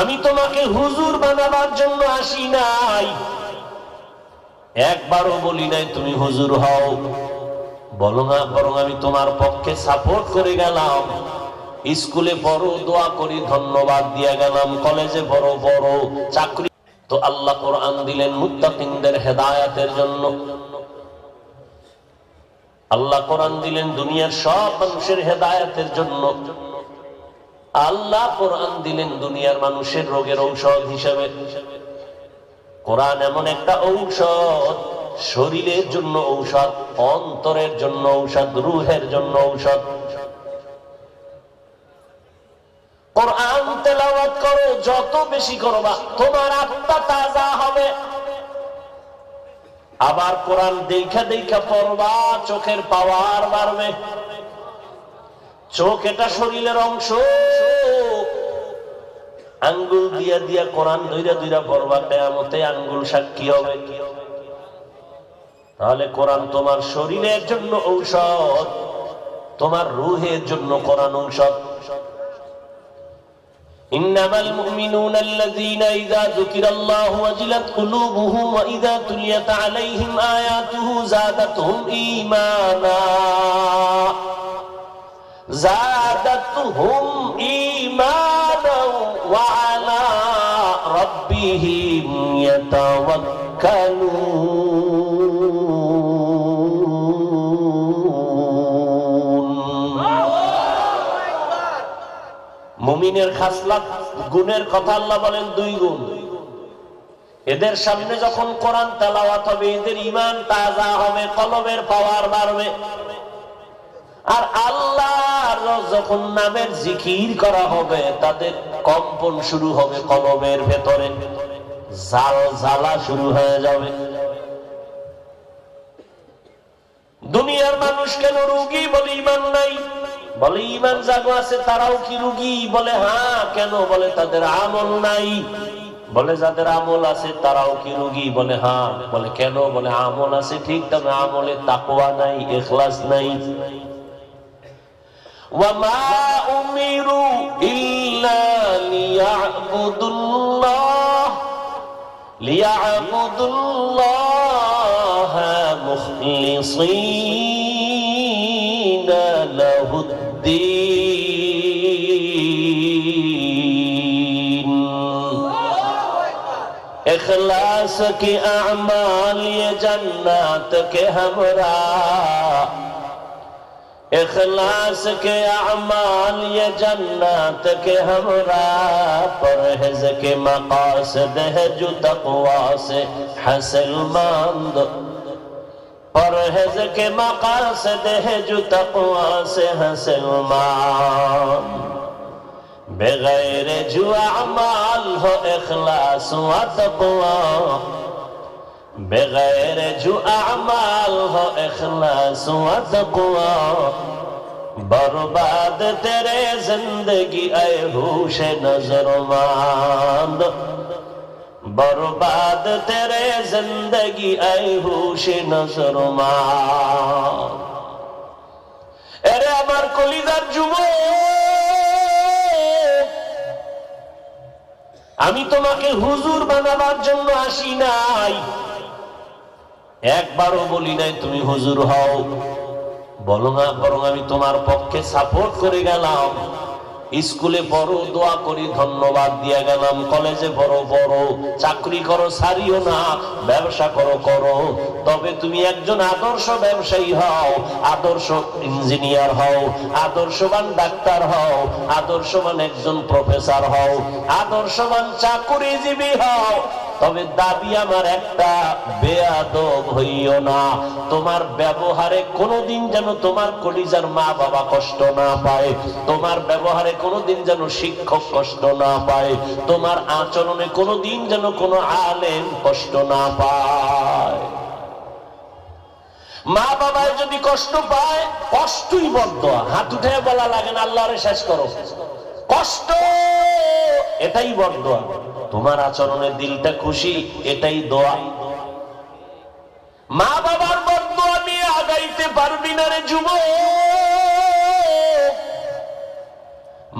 আমি তোমাকে হুজুর বানাবার জন্য আসি নাই। একবারও বলি নাই, তুমি হুজুর হও। বলো না, বরং আমি তোমার পক্ষে সাপোর্ট করে গেলাম। স্কুলে বড় দোয়া করি, ধন্যবাদ দিয়ে গেলাম। কলেজে বড় বড় চাকরি। তো আল্লাহ কোরআন দিলেন, মুত্তাকিনদের হেদায়াতের জন্য। আল্লাহ কোরআন দিলেন, দুনিয়ার সব মানুষের হেদায়াতের জন্য। আল্লাহ কোরআন দিলেন দুনিয়ার মানুষের রোগের ঔষধ হিসেবে। কোরআন এমন একটা ঔষধ, শরীরের জন্য ঔষধ, অন্তরের জন্য ঔষধ, রুহের জন্য ঔষধ। কোরআন তেলাওয়াত করো, যত বেশি করবা, তোমার আত্মা তাজা হবে। আবার কোরআন দেখা দেখা পড়বা, চোখের পাওয়ার বাড়বে। চোখ এটা শরীরের অংশ আঙ্গুল দিয়া দিয়া কোরআন দুইরা দুইরা পড়বা কেয়ামতে আঙ্গুল সাক্ষী হবে তাহলে কোরআন তোমার শরীরের জন্য ঔষধ তোমার রুহের জন্য কোরআন ঔষধ إنما المؤمنون الذين إذا ذكر الله وجلت قلوبهم وإذا تليت عليهم آياته زادتهم إيمانا زادتهم إيمانا وعلى ربهم يتوكلون মুমিনের খাসলাত গুণের কথা আল্লাহ বলেন দুই গুণ এদের সামনে যখন কোরআন তেলাওয়াত হবে এদের ইমান তাজা হবে কলমের পাওয়ার বাড়বে আর নামের জিকির করা হবে, তাদের কম্পন শুরু হবে কলমের ভেতরে। জাল জ্বালা শুরু হয়ে যাবে। দুনিয়ার মানুষ কেন রুগী বলে ইমান নাই? বলে ইমান জাগো আছে, তারাও কি রুগী? বলে হ্যাঁ কেন? বলে, তাদের আমল নাই। বলে, যাদের আমল আছে, তারাও কি রুগী? বলে হ্যাঁ। বলে, কেন? বলে, আমল আছে, ঠিক তবে আমলে তাকওয়া নাই এখলাস নাই। وما أمروا إلا ليعبدوا الله ليعبدوا الله مخلصين له الدين اخلاص کی اعمال یہ جنت کے ہمراہ اخلاص کے اعمال یہ جنات کے ہمراہ پرہز کے مقاصد ہے جو تقوا سے حاصل ماند پرہز کے مقاصد ہے جو تقوا سے حاصل ماند بغیر جو اعمال ہو اخلاص و تقوا بغیر جو اعمال ہو اخلاص و تقوی برباد تیرے زندگی اے ہوش نظر ماند برباد تیرے زندگی اے ہوش نظر ماند ارے আমার কলিদার যুব আমি তোমাকে হুজুর বানাবার জন্য আসি নাই একবারও বলি নাই, তুমি হুজুর হও। বলো না, বরং আমি তোমার পক্ষে সাপোর্ট করে গেলাম। স্কুলে বড় দোয়া করি, ধন্যবাদ দিয়ে গেলাম। কলেজে বড় বড় চাকরি করো, সারিও না, ব্যবসা করো করো। তবে তুমি একজন আদর্শ ব্যবসায়ী হও, আদর্শ ইঞ্জিনিয়ার হও, আদর্শবান ডাক্তার হও, আদর্শবান একজন প্রফেসর হও, আদর্শবান চাকুরিজীবী হও। তবে দাবি আমার একটা, বেয়াদব হইও না। তোমার ব্যবহারে কোনোদিন যেন তোমার কলিজার মা বাবা কষ্ট না পায়। তোমার ব্যবহারে কোনোদিন যেন শিক্ষক কষ্ট না পায়। তোমার আচরণে কোনোদিন যেন কোনো আলেম কষ্ট না পায়। মা বাবায় যদি কষ্ট পায়, কষ্টই বদ্ধ হাত উঠে বলা লাগে না, আল্লাহরে শেষ করো। কষ্ট, এটাই বরদোয়া তোমার আচরণের দিলটা খুশি, এটাই দোয়া। মা বাবার বরদোয়া নিয়ে আগাইতে পারবি না রে যুব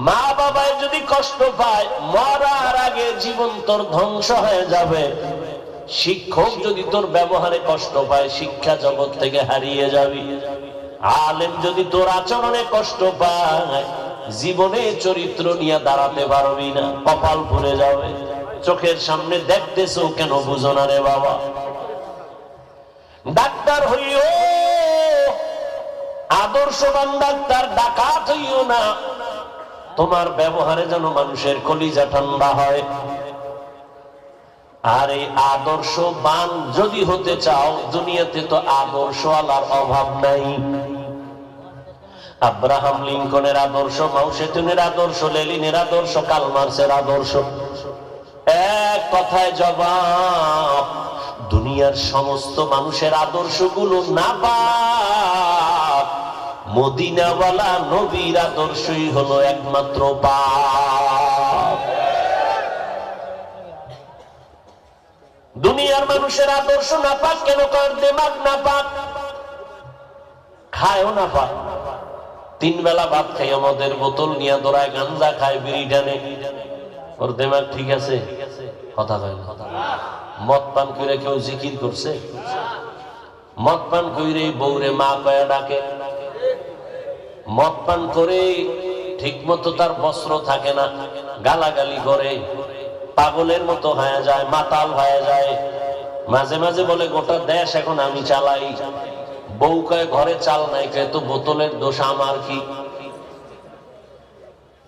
মা বাবায় যদি কষ্ট পায়, মরার আগে জীবন তোর ধ্বংস হয়ে যাবে। শিক্ষক যদি তোর ব্যবহারে কষ্ট পায়, শিক্ষা জগৎ থেকে হারিয়ে যাবি। আলেম যদি তোর আচরণে কষ্ট পায়, জীবনে চরিত্র নিয়ে দাঁড়াতে পারবি না, কপাল পুড়ে যাবে। চোখের সামনে দেখতেছো কেন বুঝো না রে বাবা? ডাক্তার হইও, আদর্শবান ডাক্তার, ডাকাত হইও না। তোমার ব্যবহারে যেন মানুষের কলিজা ঠান্ডা হয়। আর এই আদর্শ আদর্শবান যদি হতে চাও, দুনিয়াতে তো আদর্শ আলার অভাব নাই। আব্রাহাম লিঙ্কনের আদর্শ, মাউসেতুনের আদর্শ, লেলিনের আদর্শ, কালমার্সের আদর্শ। এক কথায় জবাব, দুনিয়ার সমস্ত মানুষের আদর্শগুলো না পাক। মদিনাওয়ালা নবীর আদর্শই হলো একমাত্র পাপ। দুনিয়ার মানুষের আদর্শ না পাক, কেন কর দেমাগ না পাক? খায়ও না পাক। তিন বেলা ভাত খাই আমাদের বোতল নিয়ে দোড়ায় গাঞ্জা খায়, বিড়ি টানে। ওর দেমাগ ঠিক আছে? কথা কয় না। মদ পান করে কেউ জিকির করছে? মদ পান কইরে বউরে মা কয়া ডাকে। মদ পান করে ঠিক মতো তার বস্ত্র থাকে না গালাগালি করে। পাগলের মতো হয়ে যায় মাতাল হয়ে যায়। মাঝে মাঝে বলে গোটা দেশ এখন আমি চালাই। বউ কয় ঘরে চাল নাই কয় তো বোতলের দোষ আমার কি?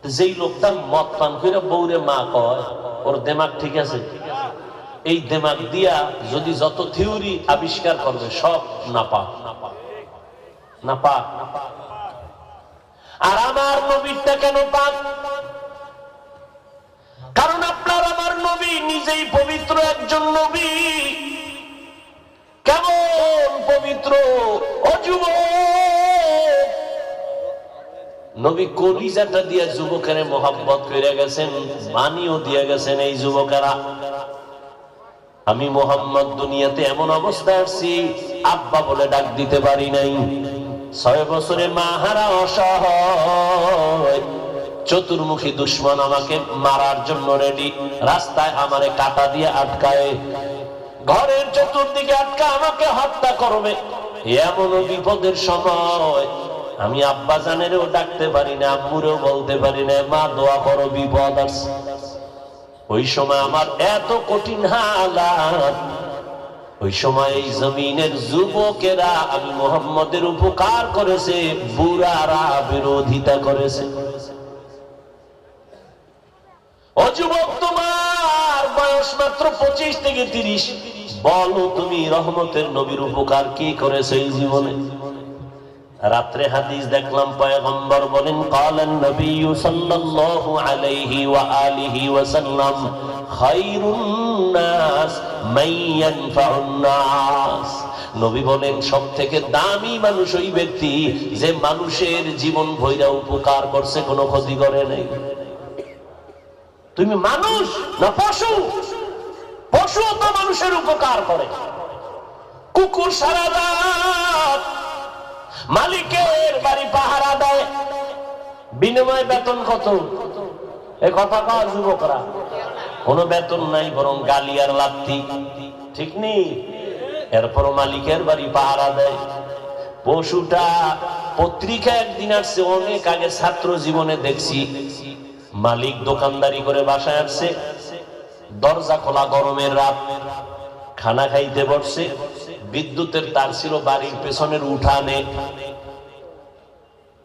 যেই লোকটা মদ পান করে বউরে মা কয়, ওর দেমাগ ঠিক আছে? এই দেমাগ দিয়া যদি যত থিওরি আবিষ্কার করবে, সব নাপা নাপা আর আমার নবীরটা কেন পাক? কারণ আপনার আমার নবী নিজেই পবিত্র একজন নবী। কেমন পবিত্র? অযুব নবী কলিজাটা দিয়া যুবকের মোহাব্বত করে গেছেন বাণীও দিয়ে গেছেন এই যুবকেরা। আমি মোহাম্মদ দুনিয়াতে এমন অবস্থায় আসছি আব্বা বলে ডাক দিতে পারি নাই। ছয় বছরে মাহারা অসহায়। চতুর্মুখী দুশ্মন আমাকে মারার জন্য রেডি রাস্তায় আমারে কাটা দিয়ে আটকায়। ঘরের চতুর্দিকে আটকা আমাকে হত্যা করবে। এমন বিপদের সময় আমি আব্বা জানেরও ডাকতে পারি না, আম্মুরেও বলতে পারি না, মা দোয়া করো, বিপদ আসছে ওই সময় আমার এত কঠিন হালাত। ওই সময় এই জমিনের যুবকেরা আমি মোহাম্মদের উপকার করেছে, বুড়ারা বিরোধিতা করেছে। ও যুবক, তোমার বয়স মাত্র পঁচিশ থেকে তিরিশ। বলো তুমি রহমতের নবীর উপকার কি করেছে এই জীবনে? রাত্রে হাদিস দেখলাম, পয়গম্বর বলেন, কালান নবী সাল্লাল্লাহু আলাইহি ওয়া আলিহি ওয়া সাল্লাম খায়রুন নাস নবী বলেন সব থেকে দামি মানুষ ওই ব্যক্তি যে মানুষের জীবন ভৈরা উপকার করছে, কোনো ক্ষতি করে নাই। তুমি মানুষ না পশু? পশু তো মানুষের উপকার করে। কুকুর সারা মালিকের বাড়ি পাহারা দেয়। বিনিময় বেতন কত? এ কথা কয় যুবকরা। কোনো বেতন নাই, বরং গালি আর লাত্তি। ঠিক নেই এরপর মালিকের বাড়ি পাহারা দেয়। পশুটা পত্রিকা একদিন আসছে, অনেক আগে ছাত্র জীবনে দেখছি। মালিক দোকানদারি করে বাসায় আসছে। দরজা খোলা গরমের রাত। খানা খাইতে বসছে। বিদ্যুতের তার ছিল বাড়ির পেছনের উঠানে।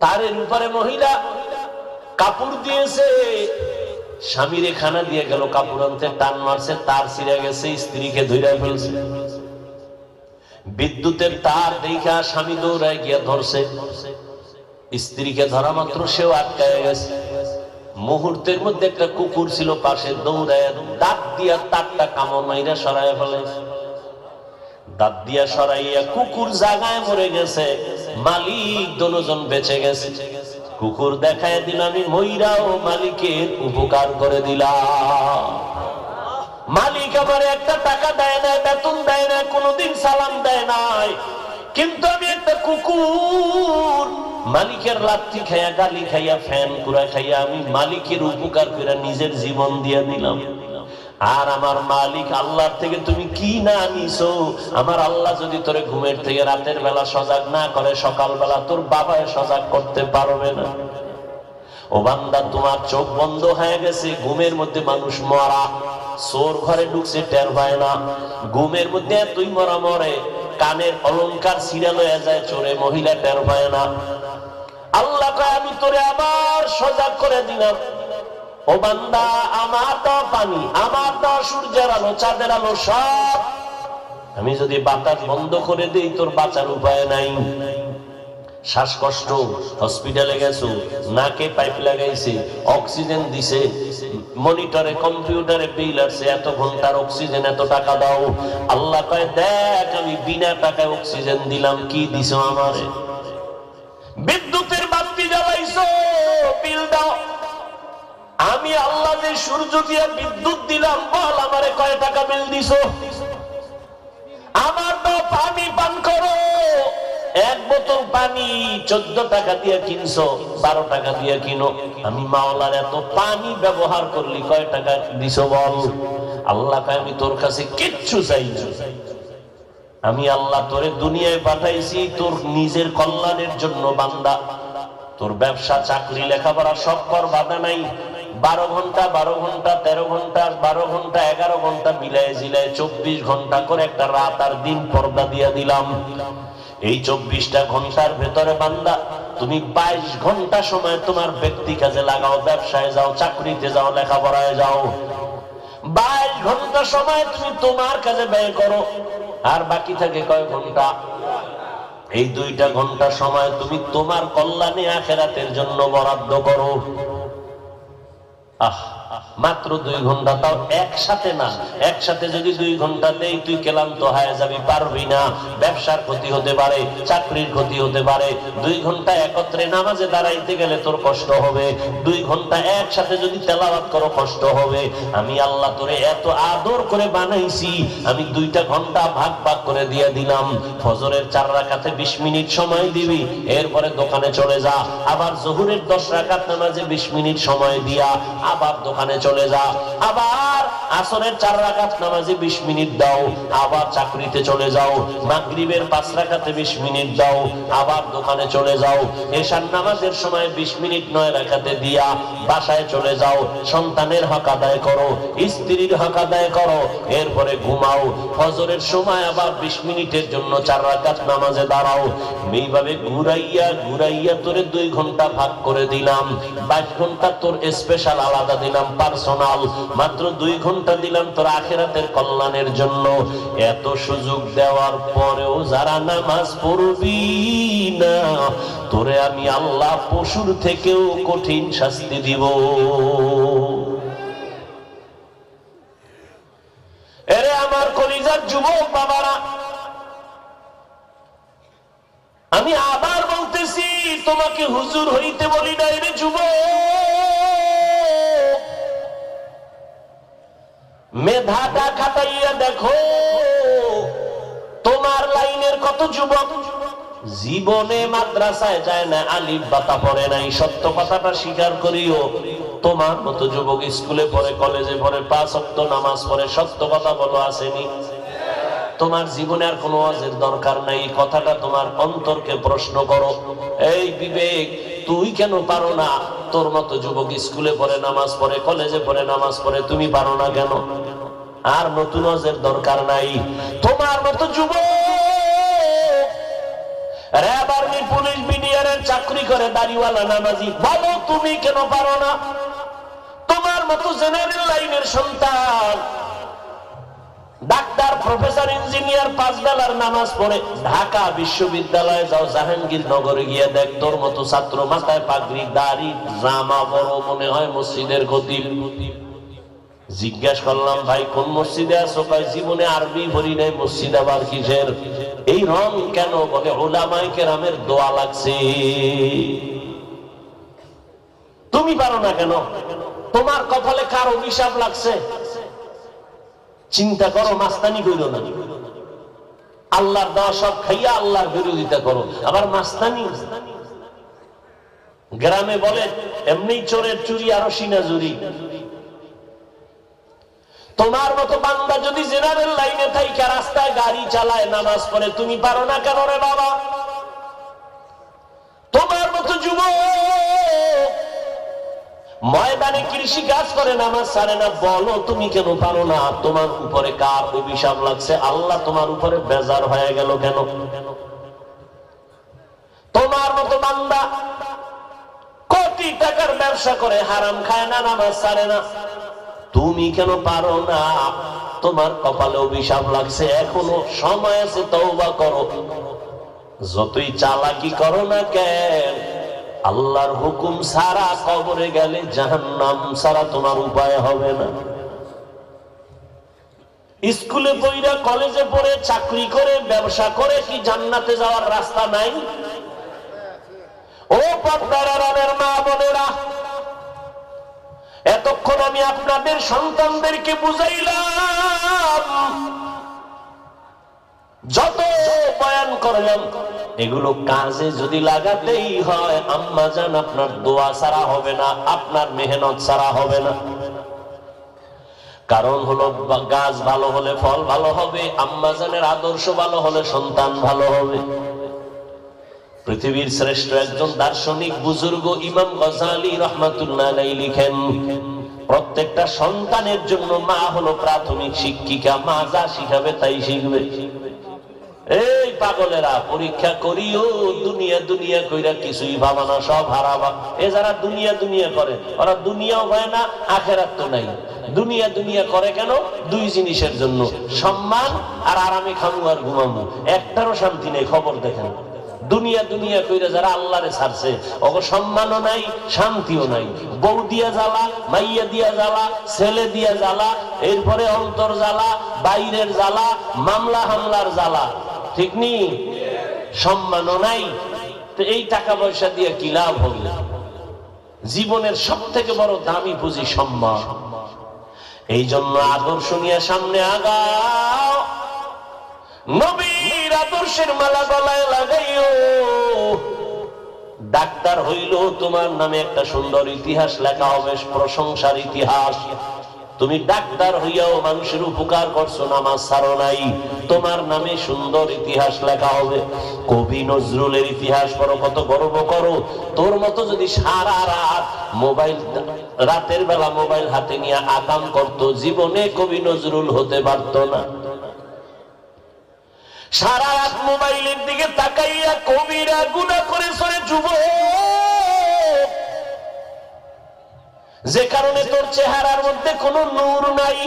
তারের উপরে মহিলা কাপড় দিয়েছে। স্বামীরে খানা দিয়ে গেল কাপড় আনতে, টান মারছে, তার ছিঁড়ে গেছে, স্ত্রীকে ধরে ফেলছে। বিদ্যুতের তার দেখা স্বামী দৌড়ায় গিয়ে ধরছে। স্ত্রীকে ধরা মাত্র সেও আটকায় গেছে। মুহূর্তের মধ্যে একটা কুকুর ছিল পাশে দৌড়ায়, দাঁত দিয়া তারটা কামড় মাইরা সরাই ফেলেছে দাঁত দিয়া সরাইয়া কুকুর জাগায় মরে গেছে। মালিক দনোজন বেঁচে গেছে। কুকুর দেখায় দিল, আমি ময়রাও মালিকের উপকার করে দিলাম। মালিক আমার একটা টাকা দেয় না বেতন দেয় না কোনোদিন সালাম দেয় নাই। কিন্তু আমি একটা কুকুর মালিকের লাত্তি খাইয়া, গালি খাইয়া, ফ্যান কুড়া খাইয়া আমি মালিকের উপকার করে নিজের জীবন দিয়া দিলাম। আর আমার মালিক আল্লাহ থেকে তুমি কি না নিছো? আমার আল্লাহ যদি তোরে ঘুমের থেকে রাতের বেলা সজাগ না করে, সকালবেলা তোর বাবায় সজাগ করতে পারবে না। ও বান্দা, তোমার চোখ বন্ধ হয়ে গেছে, ঘুমের মধ্যে মানুষ মরা। সোর ঘরে ঢুকছে, টের হয় না। ঘুমের মধ্যে তুই মরা মরে, কানের অলংকার সিরিয়াল হয়ে যায়, চোরে মহিলা টের হয় না। আল্লাহ আমি তোরে আবার সজাগ করে দিলাম। আমার তো পানি, আমার তো সূর্যের আলো, চাঁদের আলো সব। আমি যদি বাতাস বন্ধ করে দিই, তোর বাঁচার উপায় নাই। শ্বাসকষ্ট, হসপিটালে গেছো, নাকে পাইপ লাগাইছে, অক্সিজেন দিছে, মনিটরে, কম্পিউটারে বিল এত ঘণ্টার অক্সিজেন, এত টাকা দাও। আল্লাহ কয়, দেখ, আমি বিনা টাকায় অক্সিজেন দিলাম, কি দিছো আমারে? বিদ্যুতের বাতি জ্বালাইছো, বিল দাও। আমি আল্লাহ যে সূর্য দিয়ে বিদ্যুৎ দিলাম, বল আমারে কয় টাকা বিল দিছো? আমার তো পানি পান করো। এক বোতল পানি, চোদ্দ টাকা দিয়ে কিনছো, বারো টাকা দিয়ে কিনো। আমি মাওলার এত পানি ব্যবহার করলি, কয় টাকা দিছো বল? আল্লাহ আমি তোর কাছে কিচ্ছু চাই আমি আল্লাহ তোরে দুনিয়ায় পাঠাইছি, তোর নিজের কল্যাণের জন্য বান্দা। তোর ব্যবসা, চাকরি, লেখাপড়া সব কর, বাধা নাই। বারো ঘণ্টা বারো ঘণ্টা, তেরো ঘণ্টা, বারো ঘণ্টা, এগারো ঘণ্টা মিলাই জিলায় চব্বিশ ঘণ্টা করে একটা রাত আর দিন পর্দা দিয়া দিলাম। এই চব্বিশটা ঘণ্টার ভেতরে বান্দা, তুমি বাইশ ঘণ্টা সময় তোমার ব্যক্তি কাজে লাগাও, ব্যবসায় যাও, চাকরিতে যাও, লেখাপড়ায় যাও। বাইশ ঘণ্টা সময় তুমি তোমার কাজে ব্যয় করো। আর বাকি থাকে কয় ঘণ্টা? এই দুইটা ঘণ্টা সময় তুমি তোমার কল্যাণে আখেরাতের জন্য বরাদ্দ করো। 啊。মাত্র দুই ঘণ্টা, তাও একসাথে না। একসাথে যদি দুই ঘণ্টা দেই তুই ক্লান্ত হয়ে যাবি, পারবি না। ব্যবসার ক্ষতি হতে পারে, চাকরির ক্ষতি হতে পারে। দুই ঘণ্টা একত্রে নামাজে দাঁড়াইতে গেলে তোর কষ্ট হবে। দুই ঘণ্টা একসাথে যদি তেলাওয়াত করো, কষ্ট হবে। আমি আল্লাহ তোরে এত আদর করে বানাইছি, আমি দুইটা ঘণ্টা ভাগ ভাগ করে দিয়ে দিলাম। ফজরের চার রাখাতে বিশ মিনিট সময় দিবি, এরপরে দোকানে চলে যা। আবার জহুরের দশ রাকাত নামাজে বিশ মিনিট সময় দিয়া আবার দোকানে চলে যা। আবার আসরের চার রাকাত নামাজে বিশ মিনিট দাও, আবার চাকরিতে চলে যাও, মাগরিবের পাঁচ রাকাতে বিশ মিনিট দাও, আবার দোকানে চলে যাও, এশার নামাজের সময় বিশ মিনিট নয় রাখাতে দিয়া বাসায় চলে যাও, সন্তানের হক আদায় করো, স্ত্রীর হক আদায় করো, এরপরে ঘুমাও, ফজরের সময় আবার বিশ মিনিটের জন্য চার রাকাত নামাজে দাঁড়াও। এইভাবে ঘুরাইয়া ঘুরাইয়া তোরে দুই ঘণ্টা ভাগ করে দিলাম, বাইশ ঘণ্টা তোর স্পেশাল আলাদা দিলাম পার্সোনাল মাত্র দুই ঘণ্টা দিলাম তোর আখেরাতের কল্যাণের জন্য। এত সুযোগ দেওয়ার পরেও যারা নামাজ পড়বি না, তোরে আমি আল্লাহ পশুর থেকেও কঠিন শাস্তি দিব। এরে আমার কলিজার যুবক বাবারা, আমি আবার বলতেছি, তোমাকে হুজুর হইতে বলি নাই রে যুবক। মেধাটা খাটাইয়া দেখো, তোমার লাইনের কত যুবক? জীবনে মাদ্রাসায় যায় না, আলিফ বাতা পড়ে নাই, সত্য কথাটা স্বীকার করিও। তোমার মতো যুবক স্কুলে পড়ে, কলেজে পড়ে, পাঁচ অক্ত নামাজ পড়ে, সত্য কথা বলো, আসেনি? তোমার জীবনে আর কোনো ওয়াজের দরকার নাই কথাটা তোমার অন্তরকে প্রশ্ন করো। এই বিবেক, তুই কেন পারো না? তোর মতো যুবক স্কুলে পড়ে, নামাজ পড়ে, কলেজে পড়ে, নামাজ পড়ে, তুমি পারো না কেন? আর নতুন দরকার নাই। তোমার মতো যুবক, র্যাব আর্মি, পুলিশ বিডিআরের চাকরি করে দাড়িওয়ালা, নামাজি তুমি কেন পারো না? তোমার মতো জেনারেল লাইনের সন্তান, ডাক্তার, প্রফেসর, ইঞ্জিনিয়ার, পাঁচ বেলার নামাজ পড়ে ঢাকা বিশ্ববিদ্যালয়ে যাও, জাহাঙ্গীর নগরে গিয়ে দেখ, তোর মতো ছাত্র মাথায় পাগড়ি, দাড়ি, জামা বড় মনে হয় মসজিদের গতি জিজ্ঞাসা করলাম, ভাই, কোন মসজিদে আছো? কয়, জীবনে আরবি ভরি নাই, মসজিদ আবার কিসের? এই রং কেন? বলে ওলামাই কেরামের দোয়া লাগছে। তুমি পারো না কেন? তোমার কপালে কার অভিশাপ লাগছে। চিন্তা করো, মাস্তানি করো না। আল্লাহর দেওয়া সব খাইয়া আল্লাহর বিরোধিতা করো। আবার মাস্তানি? গ্রামে বলে, এমনি চোরের চুরি আরও সিনাজুরি। তোমার মতো বান্দা যদি জেনারেল লাইনে থাইকা রাস্তায় গাড়ি চালায়, নামাজ পড়ে, তুমি পারো না কেন রে বাবা? তোমার মতো যুবক ময়দানে কৃষি কাজ করে, নামাজ সারে না, বলো তুমি কেন পারো না? তোমার উপরে কার অভিশাপ লাগছে? আল্লাহ তোমার উপরে বেজার হয়ে গেল কেন? তোমার মতো বান্দা কোটি টাকার ব্যবসা করে, হারাম খায় না, নামাজ সারে না। তুমি কেন পারো না? তোমার কপালে অভিশাপ লাগছে, এখনও সময় আছে, তওবা করো। যতই চালাকি করো না কেন, আল্লাহর হুকুম সারা কবরে গেলে জাহান্নাম সারা তোমার উপায় হবে না। স্কুলে পড়া কলেজে পড়ে চাকরি করে, ব্যবসা করে, কি জান্নাতে যাওয়ার রাস্তা নাই? ও পদ্মার আরামের মা বোনেরা এতক্ষণ আমি আপনাদের সন্তানদেরকে বুঝাইলাম। যত বয়ান করলাম, এগুলো কাজে যদি লাগাতেই হয়, আম্মা জান আপনার দোয়া ছাড়া হবে না, আপনার মেহনত ছাড়া হবে না। কারণ হলো, গাছ ভালো হলে ফল ভালো হবে, আম্মা জানের আদর্শ ভালো হলে সন্তান ভালো হবে। পৃথিবীর শ্রেষ্ঠ একজন দার্শনিক বুজুর্গ ইমাম গজালি রহমাতুল্লাহ লিখেন, প্রত্যেকটা সন্তানের জন্য মা হলো প্রাথমিক শিক্ষিকা, মা যা শিখাবে তাই শিখবে। এই পাগলেরা, পরীক্ষা করিও, দুনিয়া দুনিয়া কইরা কিছুই ভাবা না, সব হারাবা। এ যারা দুনিয়া দুনিয়া করে, ওরা দুনিয়াও হয় না, আখেরাত তো নাই। দুনিয়া দুনিয়া করে কেন? দুই জিনিসের জন্য, সম্মান আর আরামে খামু আর ঘুমামু। একটারও শান্তি নেই, খবর দেখেন। দুনিয়া দুনিয়া কইরা যারা আল্লাহরে ছাড়ছে, ওগো সম্মানও নাই, শান্তিও নাই। বউ দিয়া জ্বালা, মাইয়া দিয়া জ্বালা, ছেলে দিয়া জ্বালা, এরপরে অন্তর জ্বালা, বাইরের জ্বালা, মামলা হামলার জ্বালা। ঠিক নি? সম্মানও নাই। তো এই টাকা পয়সা দিয়ে কি লাভ হবে? জীবনের সব থেকে বড় দামি পুঁজি সম্মান। এই জন্য আদর্শ নিয়ে সামনে আগাও। নবীর আদর্শের মালা গলায় লাগাইও। ডাক্তার হইল তোমার নামে একটা সুন্দর ইতিহাস লেখা হবে, প্রশংসার ইতিহাস। তুমি ডাক্তার হইয়াও মানুষের উপকার করছ, নামাজ ছাড়ো নাই। তোমার নামে সুন্দর ইতিহাস লেখা হবে। কবি নজরুলের ইতিহাস করো কত গর্ব করো। তোর মতো যদি সারা রাত মোবাইল, রাতের বেলা মোবাইল হাতে নিয়ে আকাম করতো, জীবনে কবি নজরুল হতে পারতো না। সারা রাত মোবাইলের দিকে তাকাইয়া কবিরা গুণা করে সরে যুব যে কারণে তোর চেহারার মধ্যে কোনো নূর নাই।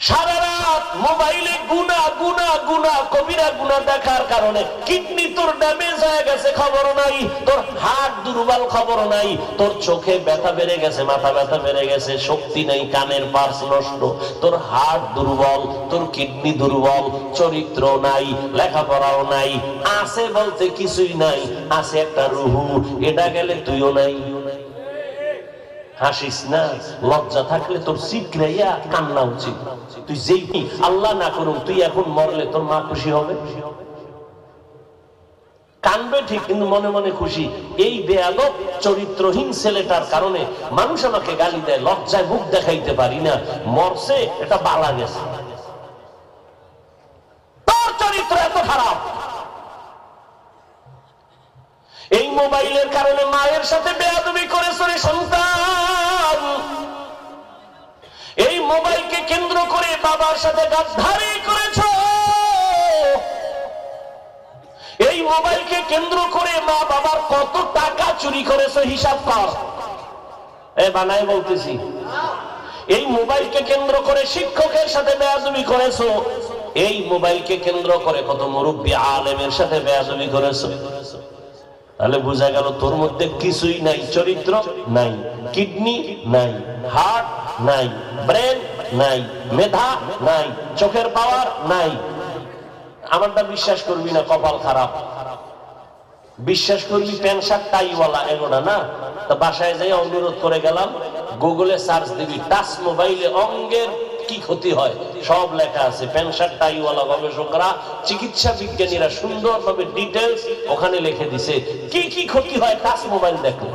সারা রাত মোবাইলে গুনা গুনা গুনা, কবিরা গুনা দেখার কারণে কিডনি তোর ড্যামেজ হয়ে গেছে খবর নাই, তোর হাত দুর্বল খবর নাই, তোর চোখে ব্যথা বেড়ে গেছে, মাথা ব্যথা বেড়ে গেছে, শক্তি নাই, কানের পার্স নষ্ট, তোর হাত দুর্বল, তোর কিডনি দুর্বল চরিত্র নাই, লেখাপড়াও নাই, আছে বলতে কিছুই নাই, আছে একটা রুহু, এটা গেলে তুইও নাই। হাসিস না, লজ্জা থাকলে তোর সিকরাইয়া কান্না উচিত। তুই যেই আল্লাহ না করুন তুই এখন মরলে তোর মা খুশি হবে? কানবে ঠিক, কিন্তু মনে মনে খুশি। এই বেয়াদব চরিত্রহীন ছেলেটার কারণে মানুষ আমাকে গালি দেয়, লজ্জায় মুখ দেখাইতে পারি না। মরছে, এটা বালা গেছে। তোর চরিত্র এত খারাপ। এই মোবাইলের কারণে মায়ের সাথে বেয়াদবি করেছে রে সন্তান। মোবাইলকে কেন্দ্র করে বাবার সাথে গাদ্ধারি করেছ। এই মোবাইলকে কেন্দ্র করে মা বাবার কত টাকা চুরি করেছ হিসাব কর। এ বানাই বলতেছি। এই মোবাইলকে কেন্দ্র করে শিক্ষকের সাথে বেয়াদবি করেছ। এই মোবাইলকে কেন্দ্র করে কত মুরব্বী আলেমের সাথে করেছ। তাহলে বোঝা গেল তোর মধ্যে কিছুই নাই, চরিত্র নাই, কিডনি নাই, হার্ট নাই, ব্রেন নাই, মেধা নাই, চোখের পাওয়ার নাই। আমারটা বিশ্বাস করবি না, কপাল খারাপ। বিশ্বাস করবি প্যান্ট শার্ট টাইওয়ালা এগুলো না? তা বাসায় যাই অনুরোধ করে গেলাম গুগলে সার্চ দিবি, টাচ মোবাইলে অঙ্গের কি ক্ষতি হয়? সব লেখা আছে। প্যান্সার টাইওয়ালা গবেষকরা, চিকিৎসা বিজ্ঞানীরা সুন্দরভাবে ডিটেলস ওখানে লিখে দিছে। কি কি ক্ষতি হয়? টাচ মোবাইল দেখলে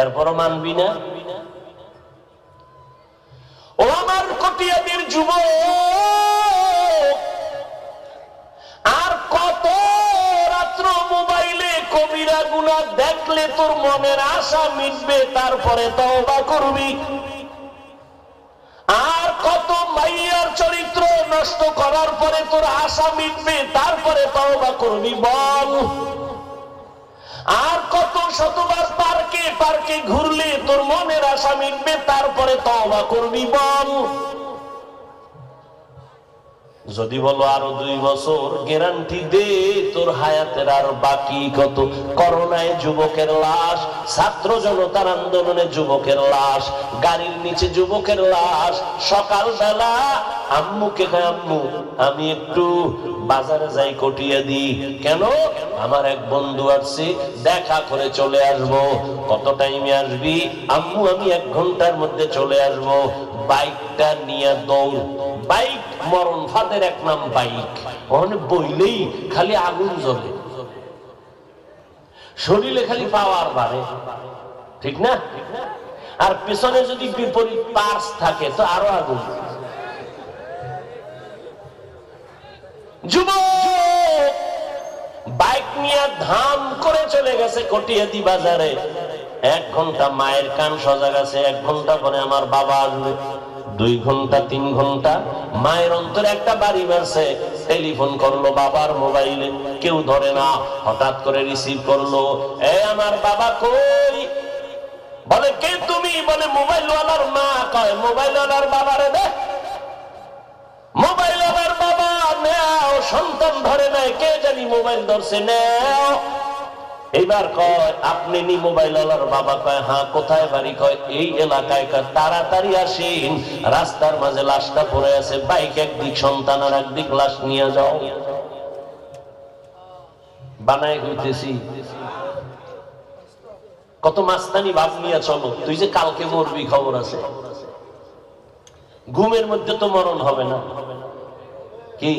এরপরও মানবি না? ও আমার কটিয়াদের যুবক, আর কত রাত্র মোবাইলে কবিরা গুনা দেখলে তোর মনের আশা মিটবে, তারপরে তওবা করবি। আর কত মাইয়ার চরিত্র নষ্ট করার পরে তোর আশা মিটবে, তারপরে তওবা করবি, বল। আর কত শতবার পার্কে পার্কে ঘুরলে তোর মনের আশা মিটবে, তারপরে তওবা করবি, বল। যদি বলো আরও দুই বছর গ্যারান্টি দে, তোর হায়াতের আর বাকি কত? করোনায় যুবকের লাশ, ছাত্র জনতার আন্দোলনে যুবকের লাশ, গাড়ির নিচে যুবকের লাশ সকাল বেলা আম্মুকে আম্মু, আমি একটু বাজারে যাই কটিয়ে দি কেন? আমার এক বন্ধু আসছে, দেখা করে চলে আসব। কত টাইমে আসবি? আম্মু, আমি এক ঘণ্টার মধ্যে চলে আসব। বাইকটা নিয়ে দৌড়। বাইক মরণ ফাদের এক নাম বাইক। ওখানে বইলেই খালি আগুন জ্বলে। শরীরে খালি পাওয়ার বাড়ে। ঠিক না? আর পেছনে যদি বিপরীত পার্স থাকে, তো আরও আগুন। বাইক নিয়ে ধাম করে চলে গেছে কটিয়াদি বাজারে। এক ঘণ্টা মায়ের কান সজাগ আছে, এক ঘণ্টা পরে আমার বাবা আসবে। দুই ঘণ্টা, তিন ঘণ্টা, মায়ের অন্তরে একটা বাড়ি মারছে টেলিফোন করল বাবার মোবাইলে, কেউ ধরে না, হঠাৎ করে রিসিভ করল, এ আমার বাবা কই? বলে, কে তুমি? বলে মোবাইল ওয়ালার মা। কয় মোবাইল ওয়ালার বাবারে দেখ মোবাইল আবার বাবা, নেও, সন্তান ধরে নেয়, কে জানি মোবাইল ধরছে, নেও। এইবার কয়, আপনি নি মোবাইল আলার বাবা কয় হ্যাঁ কোথায় বাড়ি? কয়, এই এলাকায় কয়, তাড়াতাড়ি আসেন। রাস্তার মাঝে লাশটা পড়ে আছে, বাইক একদিক সন্তান আর একদিক, লাশ নিয়ে যাও। বানায় হইতেছি। কত মাস্তানি ভাব নিয়ে চলো, তুই যে কালকে মরবি খবর আছে। ঘুমের মধ্যে তো মরণ হবে না। কি?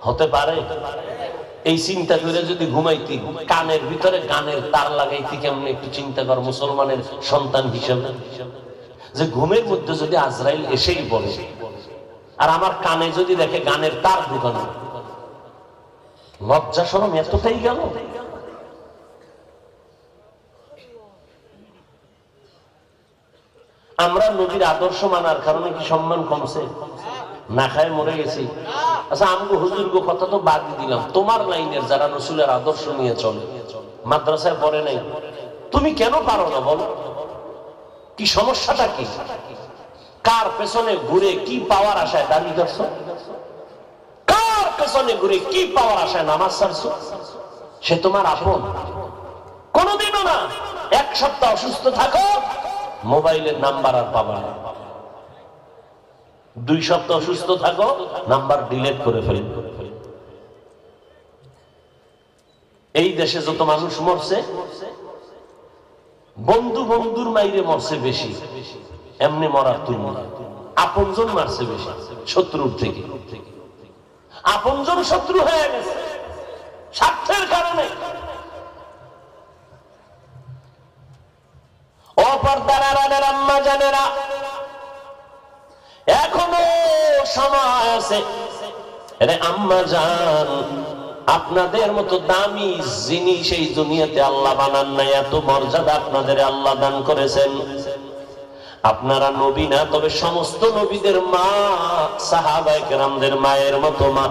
হতে পারে? এই চিন্তা করে যদি ঘুমাইতি, কানের ভিতরে গানের তার লাগাইতি কেমন একটু চিন্তা কর মুসলমানের সন্তান হিসেবে। যে ঘুমের মধ্যে যদি আজরাইল এসেই বলে, আর আমার কানে যদি দেখে গানের তার ঢুকানো, লজ্জা সরম এতটাই গেল। আমরা নবীর আদর্শ মানার কারণে কি সম্মান কমছে? না খায় মরে গেছি। আচ্ছা আমি হুজুর গো কথা তো বাদ দিলাম। তোমার লাইনের যারা রসুলের আদর্শ নিয়ে চলে, মাদ্রাসায় পড়ে নাই, তুমি কেন পারো না বলো? কি সমস্যাটা কি? কার পেছনে ঘুরে কি পাওয়ার আশায় দাঁড়িয়ে ধরছো কার পেছনে ঘুরে কি পাওয়ার আশায় নামাজ ছাড়ছো? সে তোমার আপন। কোনোদিনও না, এক সপ্তাহ অসুস্থ থাকো, মোবাইলের নাম্বার আর পাবা না। দুই সপ্তাহ অসুস্থ থাকো, নাম্বার ডিলেট করে ফেল। এই দেশে যত মানুষ মরছে, বন্ধু বন্ধুর মাইরে মরছে বেশি, এমনি মরার তুই আপনজন মারছে বেশি, শত্রুর থেকে। আপনজন শত্রু হয়ে গেছে, স্বার্থের কারণে। অপরদারানের আম্মা জানেরা এখনও সময় আছে। আম্মা জান, আপনাদের মতো দামি জিনিস এই দুনিয়াতে আল্লাহ বানান নাই, এত মর্যাদা আপনাদের আল্লাহ দান করেছেন। আপনারা নবী না, তবে সমস্ত নবীদের মা সাহাবায়কেরামদের মায়ের মতো মা।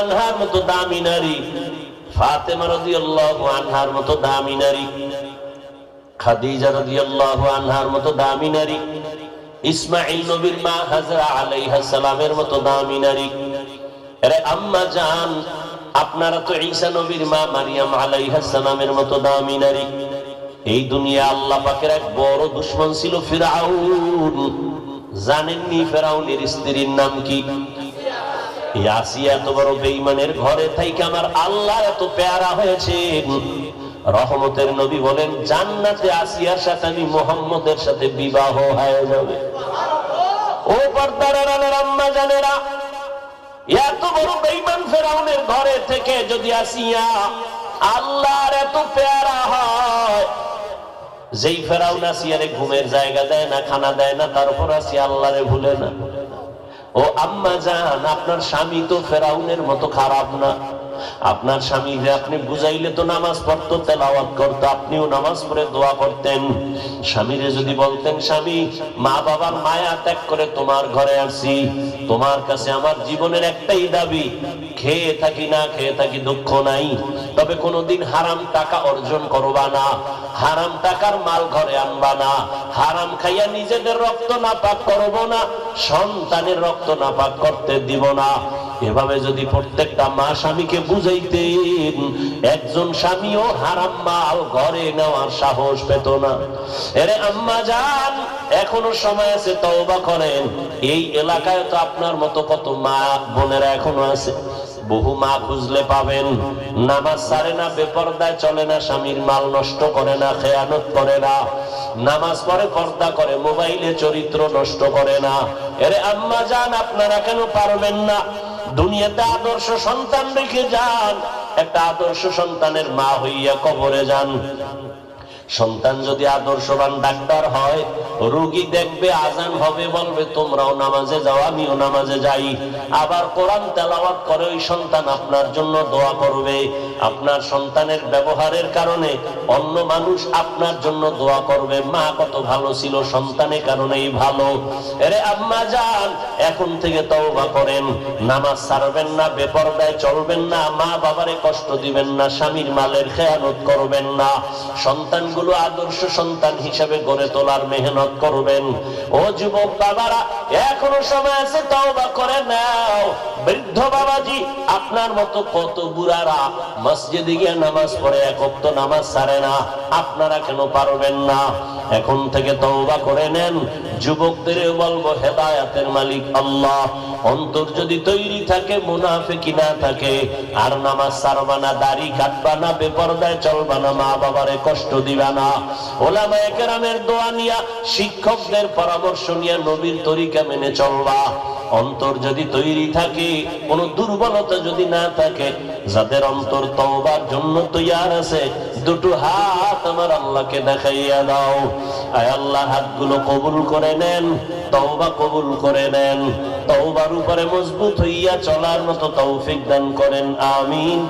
আনহার মতো দামি নারী, ফাতেমা রাদিয়াল্লাহু আনহার মতো দামি নারী। খাদিজা রাদিয়াল্লাহু আনহার মতো দামি নারী নবীর মা আলাইহা সালামের মতো দামি নারী। আরে আম্মা জান, আপনারা তো ঈসা নবীর মা মারিয়াম আলাইহা সালামের মতো দামি নারী। এই দুনিয়া আল্লাহ পাকের এক বড় দুশ্মন ছিল ফিরাউন। জানেননি ফেরাউনের স্ত্রীর নাম কি? এত বড় বেঈমানের ঘরে থাইকে আমার আল্লাহ এত পেয়ারা হয়েছে রহমতের নবী বলেন, জান্নাতে আসিয়ার সাথে আমি মোহাম্মদের সাথে বিবাহ হয়ে যাবে। ও পর্দার আম্মা জানেরা, এত বড় বেইমান ফেরাউনের ঘরে থেকে যদি আসিয়া আল্লাহর এত পেয়ারা হয়, যেই ফেরাউন আসিয়ারে ঘুমের জায়গা দেয় না, খানা দেয় না, তারপর আসি আল্লাহরে ভুলে না। ও আম্মা জান, আপনার স্বামী তো ফেরাউনের মতো খারাপ না। আপনার স্বামী আপনি বুঝাইলে তো নামাজ পড়তো, তেলাওয়াত করতো, আপনিও নামাজ পড়ে দোয়া করতেন। স্বামীরে যদি বলতেন, স্বামী, মা বাবার মায়া ত্যাগ করে তোমার ঘরে আসছি তোমার কাছে আমার জীবনের একটাই দাবি, খেয়ে থাকি না, খেয়ে থাকি দুঃখ নাই, তবে কোনোদিন হারাম টাকা অর্জন করবা না, হারাম টাকার মাল ঘরে আনবা না, হারাম খাইয়া নিজেদের রক্ত না পাক করব না, সন্তানের রক্ত না পাক করতে দিব না। এভাবে যদি প্রত্যেকটা মা স্বামীকে বুঝাইতেন, একজন স্বামীও হারাম মাল ঘরে নেওয়ার সাহস পেত না। এরে আম্মা যান, এখনও সময় আছে, তওবা করেন। এই এলাকায় তো আপনার মতো কত মা বোনেরা এখনও আছে। বহু মা খুঁজলে পাবেন। নামাজ সারে না, বেপর্দায় চলে না, স্বামীর মাল নষ্ট করে না, খেয়ানত করে না। নামাজ পড়ে পর্দা করে, মোবাইলে চরিত্র নষ্ট করে না। এরে আম্মা যান, আপনারা কেন পারবেন না? দুনিয়াতে আদর্শ সন্তান রেখে যান একটা আদর্শ সন্তানের মা হইয়া কবরে যান। সন্তান যদি আদর্শবান ডাক্তার হয়, রোগী দেখবে আজান হবে, বলবে, তোমরাও নামাজে যাও, আমিও নামাজে যাই। আবার কোরআন তেলাওয়াত করে, ওই সন্তান আপনার জন্য দোয়া করবে। আপনার সন্তানের ব্যবহারের কারণে অন্য মানুষ আপনার জন্য দোয়া করবে। মা কত ভালো ছিল সন্তানের কারণেই ভালো। এরে আম্মা যান, এখন থেকে তওবা করেন। নামাজ ছাড়বেন না, বেপরদায় চলবেন না, মা বাবারে কষ্ট দিবেন না, স্বামীর মালের খেয়ানত করবেন না। সন্তানগুলো আদর্শ সন্তান হিসেবে গড়ে তোলার মেহনত করবেন। ও যুবক বাবারা, এখনও সময় আছে, তওবা করে নাও। বৃদ্ধ বাবাজি, আপনার মতো কত বুড়ারা মসজিদে গিয়ে নামাজ পড়ে, এক ওয়াক্ত নামাজ ছাড়ে না। আপনারা কেন পারবেন না? এখন থেকে তওবা করে নেন। যুবকদের বলব, হেদায়াতের মালিক আল্লাহ। অন্তর যদি তৈরি থাকে মুনাফিকি না থাকে, আর নামাজ ছাড়বা না, দাড়ি কাটবা না, বেপরদায় চলবা না মা বাবারে কষ্ট দিবা না। ওলামায়ে কেরামের দোয়া নিয়া, শিক্ষকদের পরামর্শ নিয়ে নবীর তরিকা মেনে চলবা। অন্তর যদি তৈরি থাকে, কোন দুর্বলতা যদি না থাকে, যাদের অন্তর তওবার জন্য তৈয়ার আছে, দুটো হাত আমার আল্লাহকে দেখাইয়া দাও। আয় আল্লাহ হাতগুলো কবুল করে নেন, তওবা কবুল করে নেন, তওবার উপরে মজবুত হইয়া চলার মতো তৌফিক দান করেন আমিন।